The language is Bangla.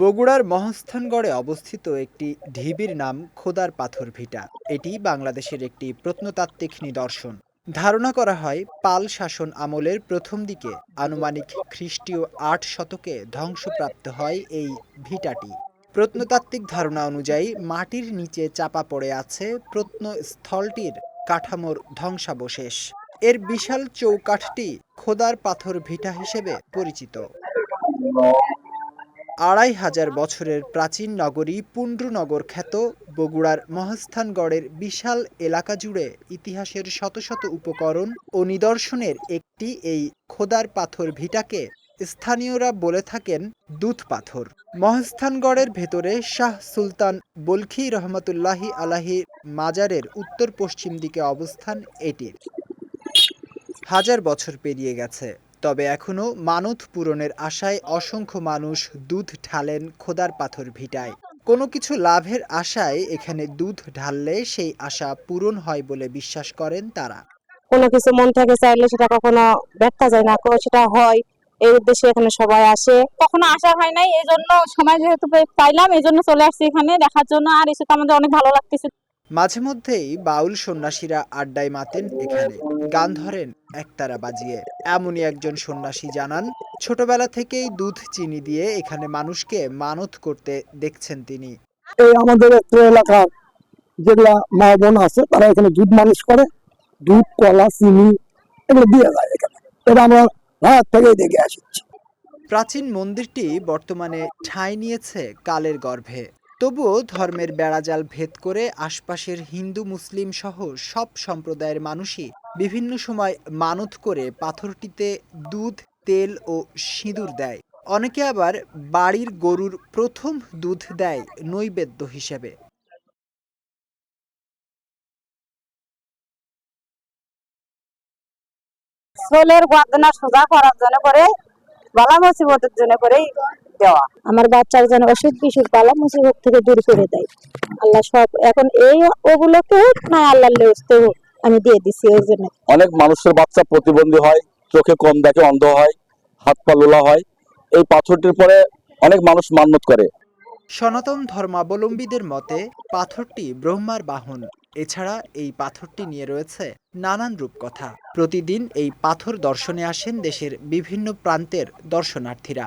বগুড়ার মহস্থানগড়ে অবস্থিত একটি ঢিবির নাম খোদার পাথর ভিটা। এটি বাংলাদেশের একটি প্রত্নতাত্ত্বিক নিদর্শন। ধারণা করা হয়, পাল শাসন আমলের প্রথম দিকে আনুমানিক খ্রিস্টীয় আট শতকে ধ্বংসপ্রাপ্ত হয় এই ভিটাটি। প্রত্নতাত্ত্বিক ধারণা অনুযায়ী, মাটির নিচে চাপা পড়ে আছে প্রত্নস্থলটির কাঠামোর ধ্বংসাবশেষ। এর বিশাল চৌকাঠটি খোদার পাথর ভিটা হিসেবে পরিচিত। আড়াই হাজার বছরের প্রাচীন নগরী পুন্ড্রনগর খ্যাত বগুড়ার মহাস্থানগড়ের বিশাল এলাকা জুড়ে ইতিহাসের শত শত উপকরণ ও নিদর্শনের একটি এই খোদার পাথর ভিটাকে স্থানীয়রা বলে থাকেন দুধ পাথর। মহাস্থানগড়ের ভেতরে শাহ সুলতান বলখি রহমতুল্লাহি আলাহি মাজারের উত্তর পশ্চিম দিকে অবস্থান এটির। হাজার বছর পেরিয়ে গেছে। তবে এখনও মানত পূরণের আশায় অসংখ্য মানুষ দুধ ঢালেন খোদার পাথর ভিটায়। কোনো কিছু লাভের আশায় এখানে দুধ ঢাললে সেই আশা পূরণ হয় বলে বিশ্বাস করেন তারা। কোনো কিছু মন থেকে চাইলে সেটা কখনো ব্যর্থ যায় না সেটা হয়। এই উদ্দেশ্যে এখানে সবাই আসে। কখনো আসা হয় নাই এই জন্য সময় যেহেতু পাইলাম এই জন্য চলে আসছি এখানে দেখার জন্য। আর এসে তো আমাদের অনেক ভালো লাগতেছে। মাঝে মধ্যেই বাউল সন্ন্যাসীরা আড্ডায় মাতেন এখানে। গান ধরেন একতারা বাজিয়ে। এমনই একজন সন্ন্যাসী জানান ছোটবেলা থেকেই দুধ চিনি দিয়ে এখানে মানুষকে মানত করতে দেখছেন তিনি। এই আমাদের এলাকার যেগুলা মা বোন আছে তারা এখানে দুধ মানুষ করে। দুধ কলা চিনি এগুলো দিয়ে যায় এখানে। এটা আমরা রাত থেকেই দেখে আসছি। প্রাচীন মন্দিরটি বর্তমানে ঠাঁই নিয়েছে কালের গর্ভে। তবুও ধর্মের বেড়াজাল ভেদ করে আশপাশের হিন্দু, মুসলিম সহ সব সম্প্রদায়ের মানুষই বিভিন্ন সময় মানত করে পাথরটিতে দুধ, তেল ও সিঁদুর দেয়। অনেকে আবার বাড়ির গরুর প্রথম দুধ দেয় নৈবেদ্য হিসেবে। ছোলের গর্দনা সোজা করার জন্য করে, বালা মুসিবতের জন্য করেই দেওয়া। আমার বাচ্চার যেন অসুখ বিসুখ বালা মুসিবত থেকে দূর করে দেয়। আল্লাহ সব এখন এই ওগুলোকে হোক না আল্লাহর লেস্তে হোক আমি দিয়ে দিছি ওই জন্য। অনেক মানুষের বাচ্চা প্রতিবন্ধী হয় চোখে কম দেখে অন্ধ হয় হাত পা লোলা হয়। এই পাথরটির পরে অনেক মানুষ মান্যত করে। সনাতন ধর্মাবলম্বীদের মতে পাথরটি ব্রহ্মার বাহন। এছাড়া এই পাথরটি নিয়ে রয়েছে নানান রূপকথা। প্রতিদিন এই পাথর দর্শনে আসেন দেশের বিভিন্ন প্রান্তের দর্শনার্থীরা।